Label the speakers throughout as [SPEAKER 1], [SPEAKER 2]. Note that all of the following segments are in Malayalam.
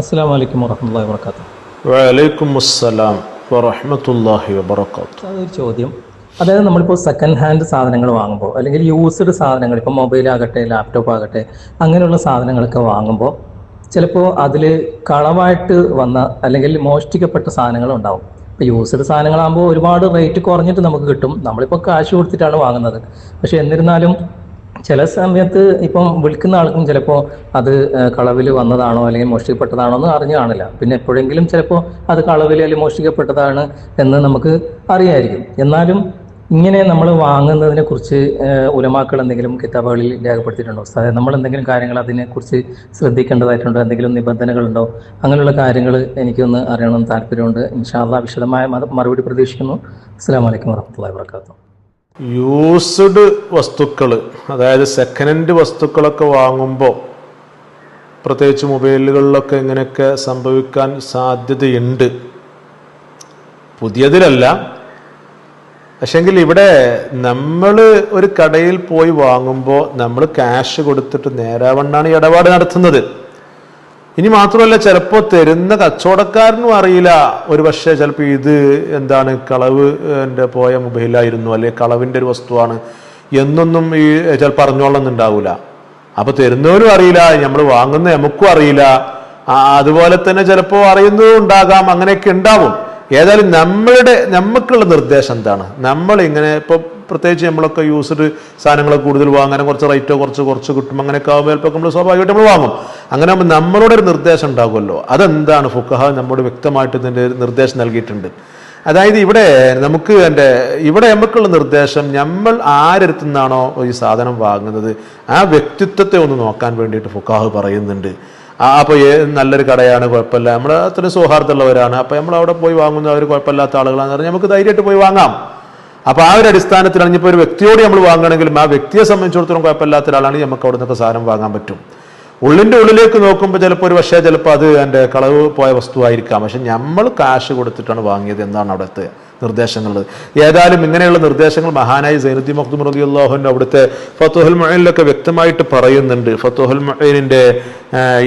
[SPEAKER 1] അസ്സാം വലൈക്കും വർഹമുല്ലാ വർക്കാത്തു
[SPEAKER 2] വലൈക്കും അസ്സലാം വറഹ്മത്തുള്ളാഹി വബർക്കാത്ത
[SPEAKER 1] അതൊരു ചോദ്യം. അതായത് നമ്മളിപ്പോൾ സെക്കൻഡ് ഹാൻഡ് സാധനങ്ങൾ വാങ്ങുമ്പോൾ അല്ലെങ്കിൽ യൂസ്ഡ് സാധനങ്ങൾ ഇപ്പോൾ മൊബൈൽ ആകട്ടെ ലാപ്ടോപ്പ് ആകട്ടെ അങ്ങനെയുള്ള സാധനങ്ങളൊക്കെ വാങ്ങുമ്പോൾ ചിലപ്പോൾ അതിൽ കളവായിട്ട് വന്ന അല്ലെങ്കിൽ മോഷ്ടിക്കപ്പെട്ട സാധനങ്ങൾ ഉണ്ടാവും. ഇപ്പോൾ യൂസ്ഡ് സാധനങ്ങളാകുമ്പോൾ ഒരുപാട് റേറ്റ് കുറഞ്ഞിട്ട് നമുക്ക് കിട്ടും. നമ്മളിപ്പോൾ കാശ് കൊടുത്തിട്ടാണ് വാങ്ങുന്നത്. പക്ഷേ എന്നിരുന്നാലും ചില സമയത്ത് ഇപ്പം വിളിക്കുന്ന ആൾക്കും ചിലപ്പോൾ അത് കളവിൽ വന്നതാണോ അല്ലെങ്കിൽ മോഷ്ടിക്കപ്പെട്ടതാണോ എന്ന് അറിഞ്ഞു കാണില്ല. പിന്നെ എപ്പോഴെങ്കിലും ചിലപ്പോൾ അത് കളവിൽ അല്ലെങ്കിൽ മോഷ്ടിക്കപ്പെട്ടതാണ് എന്ന് നമുക്ക് അറിയായിരിക്കും. എന്നാലും ഇങ്ങനെ നമ്മൾ വാങ്ങുന്നതിനെ കുറിച്ച് ഉലമാക്കൾ എന്തെങ്കിലും കിതാബുകളിൽ രേഖപ്പെടുത്തിയിട്ടുണ്ടോ? അതായത് നമ്മൾ എന്തെങ്കിലും കാര്യങ്ങൾ അതിനെക്കുറിച്ച് ശ്രദ്ധിക്കേണ്ടതായിട്ടുണ്ടോ? എന്തെങ്കിലും നിബന്ധനകളുണ്ടോ അങ്ങനെയുള്ള കാര്യങ്ങൾ എനിക്കൊന്ന് അറിയണമെന്ന് താല്പര്യമുണ്ട്. ഇൻഷാല്ല വിശദമായ മറു- മറുപടി പ്രതീക്ഷിക്കുന്നു. അസ്സാം വലൈക്കും വർഹമുല്ലാ വാത്തു
[SPEAKER 2] യൂസ്ഡ് വസ്തുക്കൾ അതായത് സെക്കൻഡ് ഹാൻഡ് വസ്തുക്കളൊക്കെ വാങ്ങുമ്പോൾ പ്രത്യേകിച്ച് മൊബൈലുകളിലൊക്കെ ഇങ്ങനെയൊക്കെ സംഭവിക്കാൻ സാധ്യതയുണ്ട്. പുതിയതിലല്ല. പക്ഷെങ്കിൽ ഇവിടെ നമ്മൾ ഒരു കടയിൽ പോയി വാങ്ങുമ്പോൾ നമ്മൾ ക്യാഷ് കൊടുത്തിട്ട് നേരാവണ്ണാണ് ഇടപാട് നടത്തുന്നത്. ഇനി മാത്രമല്ല ചിലപ്പോൾ തരുന്ന കച്ചവടക്കാരനും അറിയില്ല. ഒരു പക്ഷേ ചിലപ്പോൾ ഇത് എന്താണ് കളവ് എന്റെ പോയ മൊബൈലായിരുന്നു അല്ലെ കളവിന്റെ ഒരു വസ്തുവാണ് എന്നൊന്നും ഈ ചിലപ്പോൾ അറിഞ്ഞോളന്നുണ്ടാവില്ല അപ്പൊ തരുന്നവരും അറിയില്ല നമ്മൾ വാങ്ങുന്ന നമുക്കും അറിയില്ല. അതുപോലെ തന്നെ ചിലപ്പോൾ അറിയുന്നതും ഉണ്ടാകാം അങ്ങനെയൊക്കെ ഉണ്ടാവും. ഏതായാലും നമ്മളുടെ നമുക്കുള്ള നിർദ്ദേശം എന്താണ്? നമ്മൾ ഇങ്ങനെ ഇപ്പോൾ പ്രത്യേകിച്ച് നമ്മളൊക്കെ യൂസ്ഡ് സാധനങ്ങൾ കൂടുതൽ വാങ്ങാൻ കുറച്ച് റേറ്റോ കുറച്ച് കുറച്ച് കിട്ടും. അങ്ങനെയൊക്കെ ആകുമ്പോൾ ചിലപ്പോൾ നമ്മൾ സ്വാഭാവികമായിട്ട് നമ്മൾ വാങ്ങും. അങ്ങനെ ആകുമ്പോൾ നമ്മളോട് ഒരു നിർദ്ദേശം ഉണ്ടാകുമല്ലോ അതെന്താണ് ഫുക്കഹ നമ്മോട് വ്യക്തമായിട്ട് ഇതിന്റെ നിർദ്ദേശം നൽകിയിട്ടുണ്ട്. അതായത് ഇവിടെ നമുക്ക് എന്റെ ഇവിടെ നമുക്കുള്ള നിർദ്ദേശം നമ്മൾ ആരെടുത്തുനിന്നാണോ ഈ സാധനം വാങ്ങുന്നത്? ആ വ്യക്തിത്വത്തെ ഒന്ന് നോക്കാൻ വേണ്ടിയിട്ട് ഫുക്കാഹ് പറയുന്നുണ്ട്. ആ അപ്പോൾ നല്ലൊരു കടയാണ് കുഴപ്പമില്ല. നമ്മൾ അത്രയും സൗഹാർദ്ദമുള്ളവരാണ്. അപ്പോൾ നമ്മൾ അവിടെ പോയി വാങ്ങുന്ന അവർ കുഴപ്പമില്ലാത്ത ആളുകളാണെന്ന് പറഞ്ഞാൽ നമുക്ക് ധൈര്യമായിട്ട് പോയി വാങ്ങാം. അപ്പോൾ ആ ഒരു അടിസ്ഥാനത്തിലാണ് ഇനിയിപ്പോൾ ഒരു വ്യക്തിയോട് നമ്മൾ വാങ്ങണമെങ്കിലും ആ വ്യക്തിയെ സംബന്ധിച്ചിടത്തോളം കുഴപ്പമില്ലാത്ത ഒരാളാണെങ്കിൽ നമുക്ക് അവിടെ നിന്നൊക്കെ സാധനം വാങ്ങാൻ പറ്റും. ഉള്ളിന്റെ ഉള്ളിലേക്ക് നോക്കുമ്പോൾ ചിലപ്പോൾ ഒരു പക്ഷേ ചിലപ്പോൾ അത് എന്റെ കളവ് പോയ വസ്തുവായിരിക്കാം. പക്ഷെ നമ്മൾ കാശ് കൊടുത്തിട്ടാണ് വാങ്ങിയത് എന്നാണ് അവിടുത്തെ നിർദ്ദേശങ്ങൾ ഏതായാലും ഇങ്ങനെയുള്ള നിർദ്ദേശങ്ങൾ മഹാനായി സൈനുദ്ദീൻ മഖ്ദൂം റളിയല്ലാഹുവിന്റെ അവിടുത്തെ ഫത്തുഹുൽ മൊയിനിലൊക്കെ വ്യക്തമായിട്ട് പറയുന്നുണ്ട്. ഫത്തുഹുൽ മൊയിനിന്റെ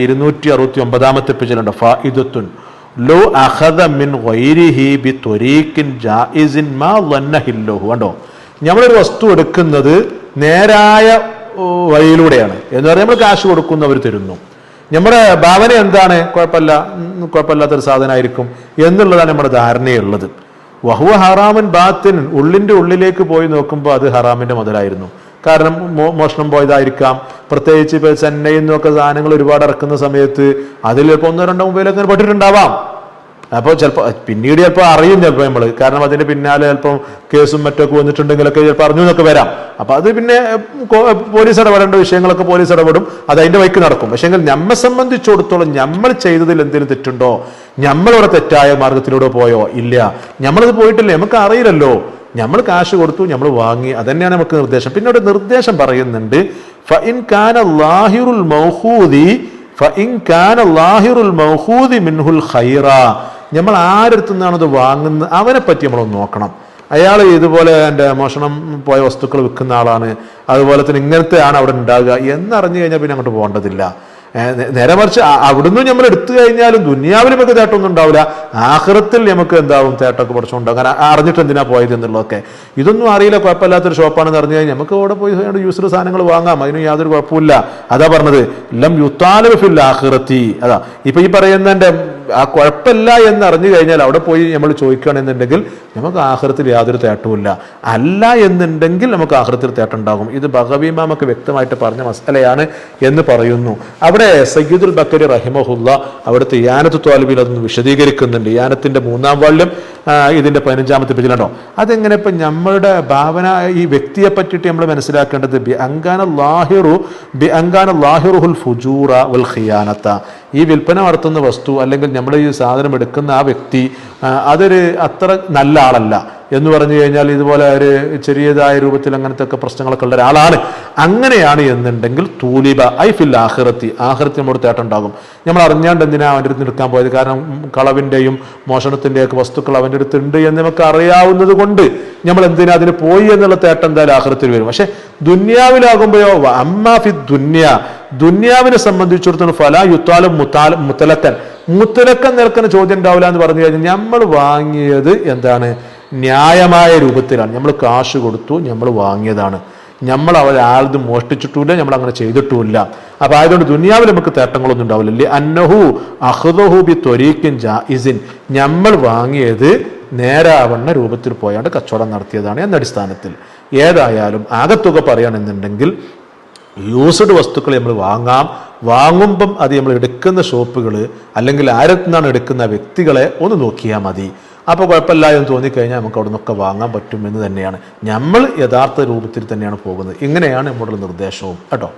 [SPEAKER 2] ഇരുന്നൂറ്റി അറുപത്തി ഒമ്പതാമത്തെ പേജിലുണ്ട്. ഫായിദത്തുൻ. ലോ അഖദ മിൻ ഗൈരിഹി ബി ത്വരീഖിൻ ജായിസിൻ മാ ലന്നഹില്ലഹു കണ്ടോ? നമ്മളൊരു വസ്തു എടുക്കുന്നത് നേരായ വഴിയിലൂടെയാണ്. എന്ന് പറഞ്ഞാൽ നമ്മൾ കാശ് കൊടുക്കുന്നവർ തരുന്നു. നമ്മുടെ ഭാവന എന്താണ്? കുഴപ്പമില്ല. കുഴപ്പമില്ലാത്തൊരു സാധനമായിരിക്കും എന്നുള്ളതാണ് നമ്മുടെ ധാരണയുള്ളത്. വഹുവ ഹറാമൻ ബാത്തിൻ ഉള്ളിന്റെ ഉള്ളിലേക്ക് പോയി നോക്കുമ്പോൾ അത് ഹറാമിന്റെ മുതലായിരുന്നു. കാരണം മോഷണം പോയതായിരിക്കാം. പ്രത്യേകിച്ച് ഇപ്പൊ ചെന്നൈയിൽ നിന്നൊക്കെ സാധനങ്ങൾ ഒരുപാട് ഇറക്കുന്ന സമയത്ത് അതിൽ ഇപ്പൊ ഒന്നോ രണ്ടോ മൊബൈലൊക്കെ പെട്ടിട്ടുണ്ടാവാം. അപ്പോൾ ചിലപ്പോൾ പിന്നീട് ചിലപ്പോൾ അറിയും ചിലപ്പോൾ നമ്മൾ കാരണം അതിന്റെ പിന്നാലെ ചിലപ്പോൾ കേസും മറ്റൊക്കെ വന്നിട്ടുണ്ടെങ്കിലൊക്കെ ചിലപ്പോൾ അറിഞ്ഞു എന്നൊക്കെ വരാം. അപ്പോൾ അത് പിന്നെ പോലീസ് ഇടപെടേണ്ട വിഷയങ്ങളൊക്കെ പോലീസ് ഇടപെടും. അത് അതിന്റെ വൈക്ക് നടക്കും. പക്ഷേ നമ്മെ സംബന്ധിച്ചിടത്തോളം നമ്മൾ ചെയ്തതിൽ എന്തെങ്കിലും തെറ്റുണ്ടോ? നമ്മളിവിടെ തെറ്റായ മാർഗത്തിലൂടെ പോയോ? ഇല്ല. നമ്മളത് പോയിട്ടില്ല. നമുക്ക് അറിയില്ലല്ലോ. നമ്മൾ കാശ് കൊടുത്തു നമ്മൾ വാങ്ങി. അതന്നെയാണ് നമുക്ക് നിർദ്ദേശം. പിന്നെ ഒരു നിർദ്ദേശം പറയുന്നുണ്ട് ഫഇൻ കാന ലാഹിറുൽ മൗഹൂദി ഫഇൻ കാന ലാഹിറുൽ മൗഹൂദി മിൻഹുൽ ഖൈറ. നമ്മൾ ആരടുത്തു നിന്നാണ് അത് വാങ്ങുന്നത് അവനെ പറ്റി നമ്മളൊന്ന് നോക്കണം. അയാൾ ഇതുപോലെ എന്റെ മോഷണം പോയ വസ്തുക്കൾ വിൽക്കുന്ന ആളാണ്. അതുപോലെ തന്നെ ഇങ്ങനത്തെ ആണ് അവിടെ ഉണ്ടാകുക എന്നറിഞ്ഞു കഴിഞ്ഞാൽ പിന്നെ അങ്ങോട്ട് പോകേണ്ടതില്ല. നേരെ മറിച്ച് അവിടുന്ന് നമ്മൾ എടുത്തു കഴിഞ്ഞാലും ദുനിയാവിൽ നമുക്ക് തേട്ടമൊന്നും ഉണ്ടാവില്ല. ആഹ്റത്തിൽ നമുക്ക് എന്താവും തേട്ടമൊക്കെ പഠിച്ചുകൊണ്ട് അങ്ങനെ അറിഞ്ഞിട്ട് എന്തിനാ പോയത് എന്നുള്ളതൊക്കെ. ഇതൊന്നും അറിയില്ല കുഴപ്പമില്ലാത്തൊരു ഷോപ്പാണെന്ന് അറിഞ്ഞു കഴിഞ്ഞാൽ നമുക്ക് അവിടെ പോയി യൂസർ സാധനങ്ങൾ വാങ്ങാം. അതിനും യാതൊരു കുഴപ്പമില്ല അതാ പറഞ്ഞത് ലം യുത്താലു ഫിൽ ആഖിറത്തി അതാ. ഇപ്പൊ ഈ പറയുന്നതിന്റെ ആ കുഴപ്പമില്ല എന്ന് അറിഞ്ഞു കഴിഞ്ഞാൽ അവിടെ പോയി നമ്മൾ ചോദിക്കുകയാണെന്നുണ്ടെങ്കിൽ നമുക്ക് ആഹൃത്തിൽ യാതൊരു തേട്ടവുമില്ല അല്ല എന്നുണ്ടെങ്കിൽ നമുക്ക് ആഹൃത്തിൽ തേട്ടുണ്ടാകും ഇത് ഭഗവീമാമൊക്കെ വ്യക്തമായിട്ട് പറഞ്ഞ മസലയാണ് എന്ന് പറയുന്നു. അവിടെ സയ്യിദുൽ ബക്കരി റഹിമഹുല്ല അവിടുത്തെ യാനത്ത് തോൽവിയിൽ അതൊന്ന് വിശദീകരിക്കുന്നുണ്ട്. യാനത്തിന്റെ മൂന്നാം വാള്യം ആ, ഇതിന്റെ പതിനഞ്ചാമത്തെ പേജിലുണ്ടോ അതെങ്ങനെ ഇപ്പം നമ്മളുടെ ഭാവന ഈ വ്യക്തിയെ പറ്റിയിട്ട് നമ്മൾ മനസ്സിലാക്കേണ്ടത് ബി അങ്കാന ലാഹിറു ബി അങ്കാന ലാഹിറുഹുൽ ഫുജൂറ ഉൽ ഖിയാനത്ത. ഈ വിൽപ്പന നടത്തുന്ന വസ്തു അല്ലെങ്കിൽ നമ്മൾ ഈ സാധനം എടുക്കുന്ന ആ വ്യക്തി അതൊരു അത്ര നല്ല ആളല്ല. എന്ന് പറഞ്ഞു കഴിഞ്ഞാൽ ഇതുപോലെ ഒരു ചെറിയതായ രൂപത്തിൽ അങ്ങനത്തെ ഒക്കെ പ്രശ്നങ്ങളൊക്കെ ഉള്ള ഒരാളാണ്. അങ്ങനെയാണ് എന്നുണ്ടെങ്കിൽ തൂലിബ ഐ ഫിൽ ആഹ്റത്തി ആഹ്റത്തി നമ്മുടെ തേട്ടുണ്ടാകും നമ്മൾ അറിഞ്ഞാണ്ട് എന്തിനാ അവന്റെ അടുത്ത് എടുക്കാൻ പോയത്? കാരണം കളവിന്റെയും മോഷണത്തിന്റെയും ഒക്കെ വസ്തുക്കൾ അവന്റെ അടുത്ത് ഉണ്ട് എന്ന് നമുക്ക് അറിയാവുന്നത് കൊണ്ട് നമ്മൾ എന്തിനാ അതിന് പോയി എന്നുള്ള തേട്ടം എന്തായാലും ആഹ്റത്തിൽ വരും. പക്ഷെ ദുന്യാവിലാകുമ്പോഴോ അമ്മ ഫി ദുന്യ ദുന്യാവിനെ സംബന്ധിച്ചിടത്തോളം ഫല യുത്താലും മുത്താലും മുത്തലക്കൻ. മുത്തലക്കം നിൽക്കുന്ന ചോദ്യം ഉണ്ടാവില്ല എന്ന് പറഞ്ഞു കഴിഞ്ഞാൽ നമ്മൾ വാങ്ങിയത് എന്താണ്? ന്യായമായ രൂപത്തിലാണ്. നമ്മൾ കാശ് കൊടുത്തു നമ്മൾ വാങ്ങിയതാണ്. നമ്മൾ അവരാളത് മോഷ്ടിച്ചിട്ടുമില്ല നമ്മൾ അങ്ങനെ ചെയ്തിട്ടുമില്ല. അപ്പൊ ആയതുകൊണ്ട് ദുനിയാവിൽ നമുക്ക് തേട്ടങ്ങളൊന്നും ഉണ്ടാവില്ലല്ലേ അന്നഹു അഹ്ദഹു ബി ത്വരീക്കിൻ ജായിസിൻ നമ്മൾ വാങ്ങിയത് നേരാവണ്ണ രൂപത്തിൽ പോയാണ്ട് കച്ചവടം നടത്തിയതാണ് എന്ന അടിസ്ഥാനത്തിൽ. ഏതായാലും ആകത്തുക പറയുകയാണെന്നുണ്ടെങ്കിൽ യൂസ്ഡ് വസ്തുക്കൾ നമ്മൾ വാങ്ങാം. വാങ്ങുമ്പം അത് നമ്മൾ എടുക്കുന്ന ഷോപ്പുകൾ അല്ലെങ്കിൽ ആരത്തു നിന്നാണ് എടുക്കുന്ന വ്യക്തികളെ ഒന്ന് നോക്കിയാൽ മതി. അപ്പോൾ കുഴപ്പമില്ല എന്ന് തോന്നിക്കഴിഞ്ഞാൽ നമുക്ക് അവിടെ നിന്നൊക്കെ വാങ്ങാൻ പറ്റുമെന്ന് തന്നെയാണ്. നമ്മൾ യഥാർത്ഥ രൂപത്തിൽ തന്നെയാണ് പോകുന്നത്. ഇങ്ങനെയാണ് നമ്മുടെ നിർദ്ദേശവും. കേട്ടോ?